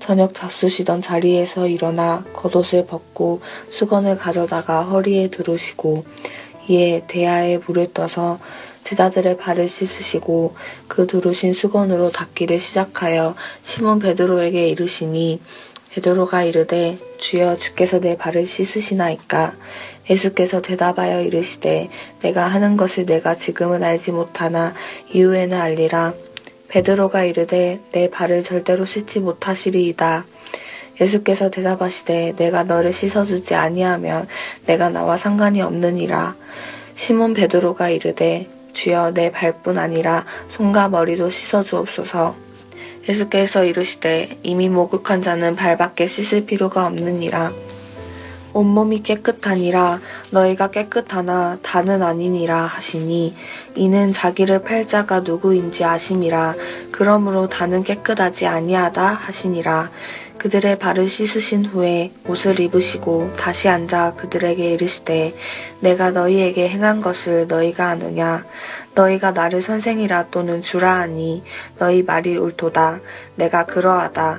저녁 잡수시던 자리에서 일어나 겉옷을 벗고 수건을 가져다가 허리에 두르시고 이에 대야에 물을 떠서 제자들의 발을 씻으시고 그 두르신 수건으로 닦기를 시작하여 시몬 베드로에게 이르시니 베드로가 이르되 주여 주께서 내 발을 씻으시나이까? 예수께서 대답하여 이르시되 내가 하는 것을 내가 지금은 알지 못하나 이후에는 알리라 베드로가 이르되 내 발을 절대로 씻지 못하시리이다. 예수께서 대답하시되 내가 너를 씻어주지 아니하면 내가 나와 상관이 없느니라. 시몬 베드로가 이르되 주여 내 발뿐 아니라 손과 머리도 씻어주옵소서. 예수께서 이르시되 이미 목욕한 자는 발밖에 씻을 필요가 없느니라. 온몸이 깨끗하니라. 너희가 깨끗하나 다는 아니니라 하시니 이는 자기를 팔 자가 누구인지 아심이라. 그러므로 다는 깨끗하지 아니하다 하시니라. 그들의 발을 씻으신 후에 옷을 입으시고 다시 앉아 그들에게 이르시되 내가 너희에게 행한 것을 너희가 아느냐? 너희가 나를 선생이라 또는 주라 하니 너희 말이 옳도다. 내가 그러하다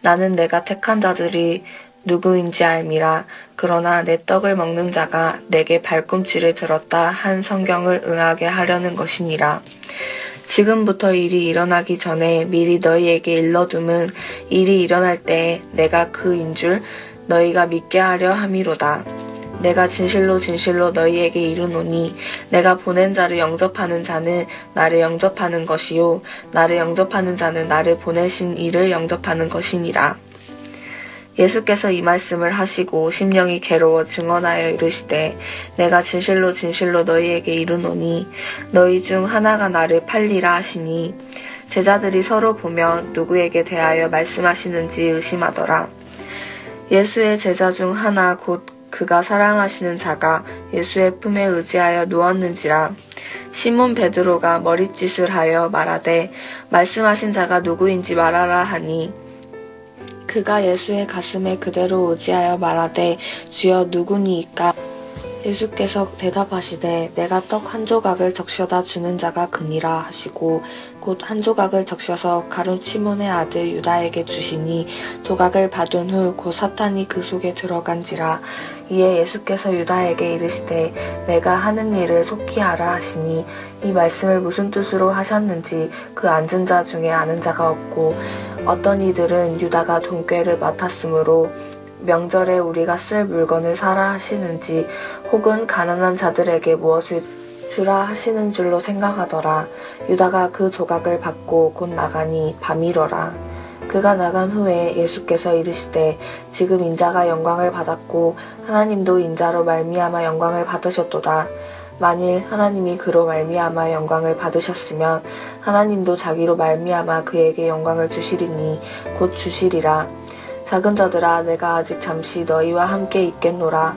나는 내가 택한 자들이 누구인지 알미라. 그러나 내 떡을 먹는 자가 내게 발꿈치를 들었다 한 성경을 응하게 하려는 것이니라. 지금부터 일이 일어나기 전에 미리 너희에게 일러둠은 일이 일어날 때 내가 그인 줄 너희가 믿게 하려 함이로다. 내가 진실로 진실로 너희에게 이르노니 내가 보낸 자를 영접하는 자는 나를 영접하는 것이요 나를 영접하는 자는 나를 보내신 이를 영접하는 것이니라. 예수께서 이 말씀을 하시고 심령이 괴로워 증언하여 이르시되 내가 진실로 진실로 너희에게 이르노니 너희 중 하나가 나를 팔리라 하시니 제자들이 서로 보며 누구에게 대하여 말씀하시는지 의심하더라. 예수의 제자 중 하나 곧 그가 사랑하시는 자가 예수의 품에 의지하여 누웠는지라. 시몬 베드로가 머릿짓을 하여 말하되 말씀하신 자가 누구인지 말하라 하니. 그가 예수의 가슴에 그대로 의지하여 말하되 주여 누구니이까? 예수께서 대답하시되 내가 떡 한 조각을 적셔다 주는 자가 그니라 하시고 곧 한 조각을 적셔서 가룟 시몬의 아들 유다에게 주시니 조각을 받은 후 곧 사탄이 그 속에 들어간지라 이에 예수께서 유다에게 이르시되 내가 하는 일을 속히 하라 하시니 이 말씀을 무슨 뜻으로 하셨는지 그 앉은 자 중에 아는 자가 없고 어떤 이들은 유다가 돈꾀를 맡았으므로 명절에 우리가 쓸 물건을 사라 하시는지 혹은 가난한 자들에게 무엇을 주라 하시는 줄로 생각하더라. 유다가 그 조각을 받고 곧 나가니 밤이러라. 그가 나간 후에 예수께서 이르시되 지금 인자가 영광을 받았고 하나님도 인자로 말미암아 영광을 받으셨도다. 만일 하나님이 그로 말미암아 영광을 받으셨으면 하나님도 자기로 말미암아 그에게 영광을 주시리니 곧 주시리라. 작은 자들아 내가 아직 잠시 너희와 함께 있겠노라.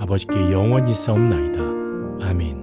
아버지께 영원히 싸움나이다. 아멘.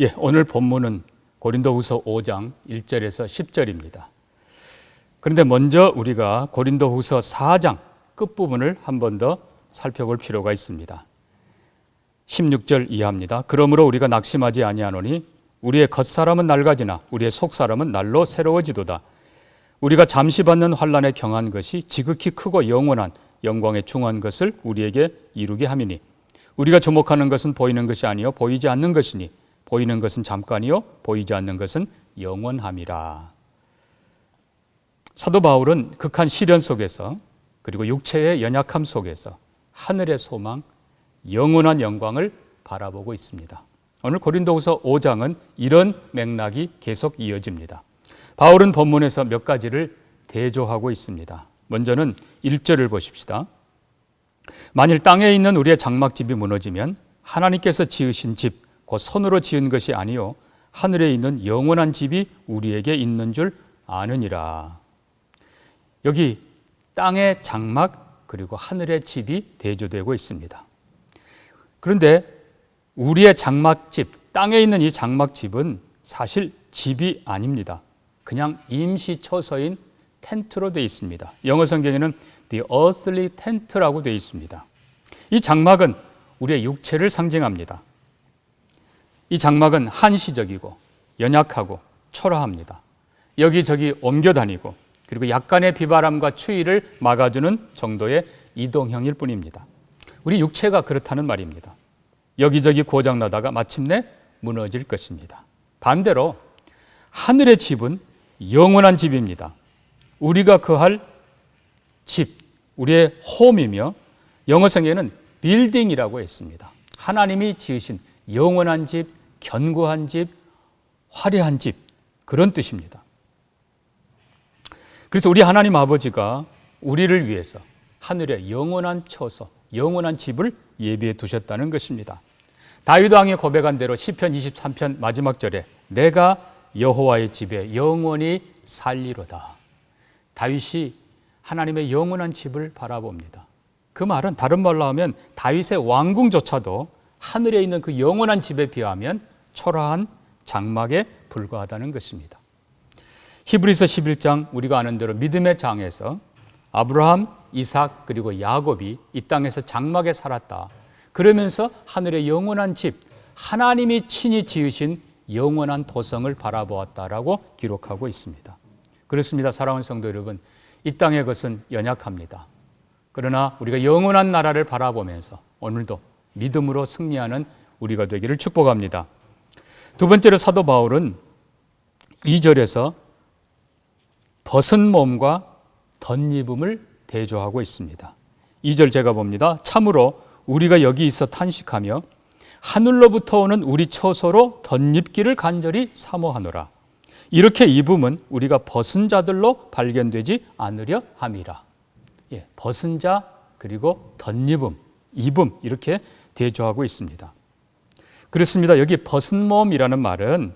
예, 오늘 본문은 고린도후서 5장 1절에서 10절입니다. 그런데 먼저 우리가 고린도후서 4장 끝부분을 한 번 더 살펴볼 필요가 있습니다. 16절 이하입니다. 그러므로 우리가 낙심하지 아니하노니 우리의 겉사람은 낡아지나 우리의 속사람은 날로 새로워지도다. 우리가 잠시 받는 환란에 경한 것이 지극히 크고 영원한 영광에 중한 것을 우리에게 이루게 함이니 우리가 주목하는 것은 보이는 것이 아니요 보이지 않는 것이니 보이는 것은 잠깐이요 보이지 않는 것은 영원함이라. 사도 바울은 극한 시련 속에서 그리고 육체의 연약함 속에서 하늘의 소망, 영원한 영광을 바라보고 있습니다. 오늘 고린도후서 5장은 이런 맥락이 계속 이어집니다. 바울은 본문에서 몇 가지를 대조하고 있습니다. 먼저는 1절을 보십시다. 만일 땅에 있는 우리의 장막집이 무너지면 하나님께서 지으신 집, 곧 손으로 지은 것이 아니요 하늘에 있는 영원한 집이 우리에게 있는 줄 아느니라. 여기 땅의 장막 그리고 하늘의 집이 대조되고 있습니다. 그런데 우리의 장막집, 땅에 있는 이 장막집은 사실 집이 아닙니다. 그냥 임시 처소인 텐트로 되어 있습니다. 영어 성경에는 the earthly tent라고 되어 있습니다. 이 장막은 우리의 육체를 상징합니다. 이 장막은 한시적이고 연약하고 초라합니다. 여기저기 옮겨 다니고 그리고 약간의 비바람과 추위를 막아주는 정도의 이동형일 뿐입니다. 우리 육체가 그렇다는 말입니다. 여기저기 고장나다가 마침내 무너질 것입니다. 반대로 하늘의 집은 영원한 집입니다. 우리가 거할 집, 우리의 홈이며 영어 성경에는 빌딩이라고 했습니다. 하나님이 지으신 영원한 집, 견고한 집, 화려한 집 그런 뜻입니다. 그래서 우리 하나님 아버지가 우리를 위해서 하늘의 영원한 처소, 영원한 집을 예비해 두셨다는 것입니다. 다윗 왕이 고백한 대로 시편 23편 마지막 절에 내가 여호와의 집에 영원히 살리로다. 다윗이 하나님의 영원한 집을 바라봅니다. 그 말은 다른 말로 하면 다윗의 왕궁조차도 하늘에 있는 그 영원한 집에 비하면 초라한 장막에 불과하다는 것입니다. 히브리서 11장 우리가 아는 대로 믿음의 장에서 아브라함, 이삭 그리고 야곱이 이 땅에서 장막에 살았다. 그러면서 하늘의 영원한 집, 하나님이 친히 지으신 영원한 도성을 바라보았다라고 기록하고 있습니다. 그렇습니다. 사랑하는 성도 여러분. 이 땅의 것은 연약합니다. 그러나 우리가 영원한 나라를 바라보면서 오늘도 믿음으로 승리하는 우리가 되기를 축복합니다. 두 번째로 사도 바울은 2절에서 벗은 몸과 덧입음을 대조하고 있습니다. 2절 제가 봅니다. 참으로 우리가 여기 있어 탄식하며 하늘로부터 오는 우리 처소로 덧입기를 간절히 사모하노라. 이렇게 입음은 우리가 벗은 자들로 발견되지 않으려 함이라. 예, 벗은 자 그리고 덧입음, 입음 이렇게 대조하고 있습니다. 그렇습니다. 여기 벗은 몸이라는 말은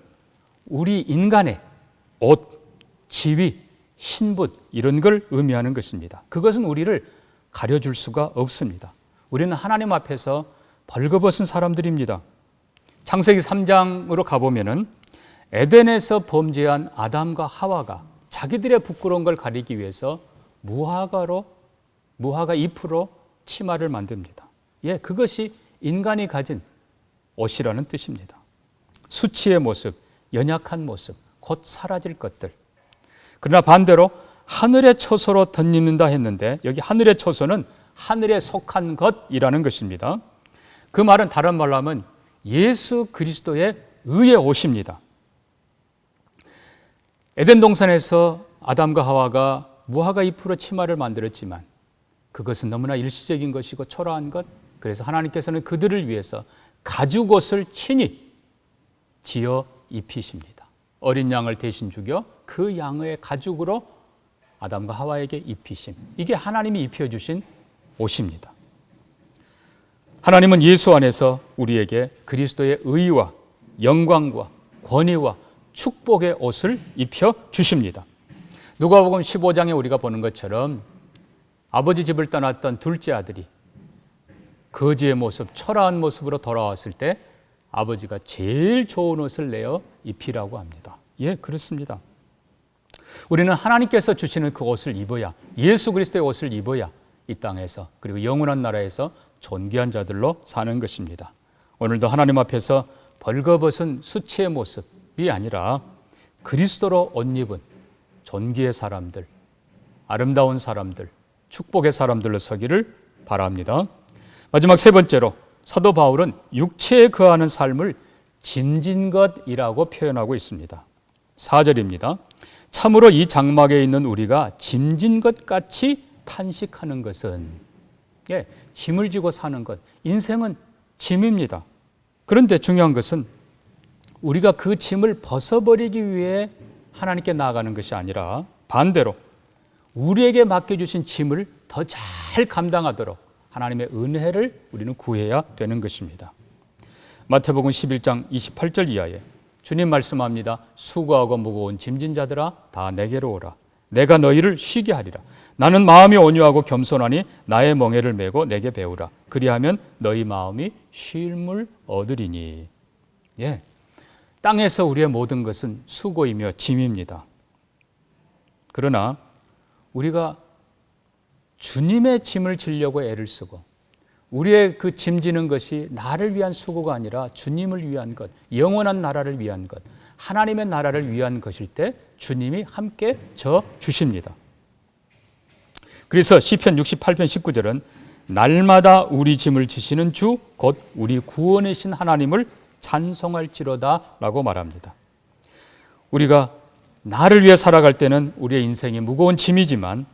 우리 인간의 옷, 지위, 신분 이런 걸 의미하는 것입니다. 그것은 우리를 가려줄 수가 없습니다. 우리는 하나님 앞에서 벌거벗은 사람들입니다. 창세기 3장으로 가보면은 에덴에서 범죄한 아담과 하와가 자기들의 부끄러운 걸 가리기 위해서 무화과로 무화과 잎으로 치마를 만듭니다. 예, 그것이 인간이 가진 옷이라는 뜻입니다. 수치의 모습, 연약한 모습, 곧 사라질 것들. 그러나 반대로 하늘의 처소로 덧입는다 했는데 여기 하늘의 처소는 하늘에 속한 것이라는 것입니다. 그 말은 다른 말로 하면 예수 그리스도의 의의 옷입니다. 에덴 동산에서 아담과 하와가 무화과 잎으로 치마를 만들었지만 그것은 너무나 일시적인 것이고 초라한 것. 그래서 하나님께서는 그들을 위해서 가죽옷을 친히 지어 입히십니다. 어린 양을 대신 죽여 그 양의 가죽으로 아담과 하와에게 입히심. 이게 하나님이 입혀주신 옷입니다. 하나님은 예수 안에서 우리에게 그리스도의 의와 영광과 권위와 축복의 옷을 입혀 주십니다. 누가복음 15장에 우리가 보는 것처럼 아버지 집을 떠났던 둘째 아들이 거지의 모습, 초라한 모습으로 돌아왔을 때 아버지가 제일 좋은 옷을 내어 입히라고 합니다. 예, 그렇습니다. 우리는 하나님께서 주시는 그 옷을 입어야 예수 그리스도의 옷을 입어야 이 땅에서 그리고 영원한 나라에서 존귀한 자들로 사는 것입니다. 오늘도 하나님 앞에서 벌거벗은 수치의 모습이 아니라 그리스도로 옷 입은 존귀의 사람들, 아름다운 사람들, 축복의 사람들로 서기를 바랍니다. 마지막 세 번째로 사도 바울은 육체에 거하는 삶을 짐진 것이라고 표현하고 있습니다. 4절입니다. 참으로 이 장막에 있는 우리가 짐진 것 같이 탄식하는 것은 예, 짐을 지고 사는 것. 인생은 짐입니다. 그런데 중요한 것은 우리가 그 짐을 벗어버리기 위해 하나님께 나아가는 것이 아니라 반대로 우리에게 맡겨주신 짐을 더 잘 감당하도록 하나님의 은혜를 우리는 구해야 되는 것입니다. 마태복음 11장 28절 이하에 주님 말씀합니다. 수고하고 무거운 짐진 자들아 다 내게로 오라. 내가 너희를 쉬게 하리라. 나는 마음이 온유하고 겸손하니 나의 멍에를 메고 내게 배우라. 그리하면 너희 마음이 쉴물 얻으리니. 예. 땅에서 우리의 모든 것은 수고이며 짐입니다. 그러나 우리가 주님의 짐을 지려고 애를 쓰고 우리의 그 짐지는 것이 나를 위한 수고가 아니라 주님을 위한 것, 영원한 나라를 위한 것, 하나님의 나라를 위한 것일 때 주님이 함께 져 주십니다. 그래서 시편 68편 19절은 날마다 우리 짐을 지시는 주 곧 우리 구원이신 하나님을 찬송할지로다라고 말합니다. 우리가 나를 위해 살아갈 때는 우리의 인생이 무거운 짐이지만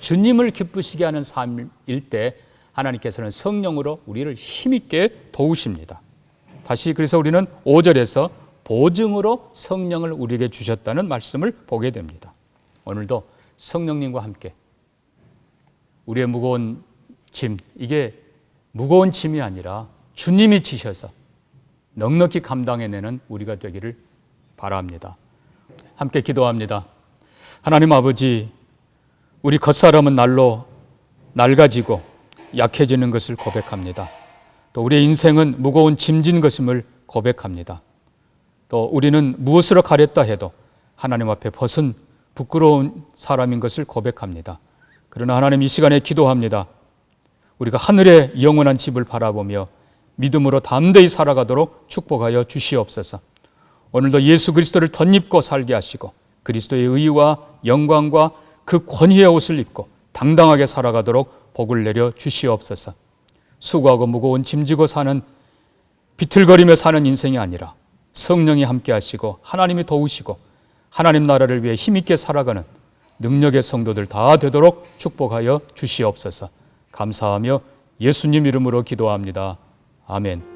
주님을 기쁘시게 하는 삶일 때 하나님께서는 성령으로 우리를 힘있게 도우십니다. 다시 그래서 우리는 5절에서 보증으로 성령을 우리에게 주셨다는 말씀을 보게 됩니다. 오늘도 성령님과 함께 우리의 무거운 짐, 이게 무거운 짐이 아니라 주님이 지셔서 넉넉히 감당해내는 우리가 되기를 바랍니다. 함께 기도합니다. 하나님 아버지, 우리 겉사람은 날로 낡아지고 약해지는 것을 고백합니다. 또 우리의 인생은 무거운 짐진 것임을 고백합니다. 또 우리는 무엇으로 가렸다 해도 하나님 앞에 벗은 부끄러운 사람인 것을 고백합니다. 그러나 하나님 이 시간에 기도합니다. 우리가 하늘의 영원한 집을 바라보며 믿음으로 담대히 살아가도록 축복하여 주시옵소서. 오늘도 예수 그리스도를 덧입고 살게 하시고 그리스도의 의와 영광과 그 권위의 옷을 입고 당당하게 살아가도록 복을 내려 주시옵소서. 수고하고 무거운 짐지고 사는 비틀거리며 사는 인생이 아니라 성령이 함께 하시고 하나님이 도우시고 하나님 나라를 위해 힘있게 살아가는 능력의 성도들 다 되도록 축복하여 주시옵소서. 감사하며 예수님 이름으로 기도합니다. 아멘.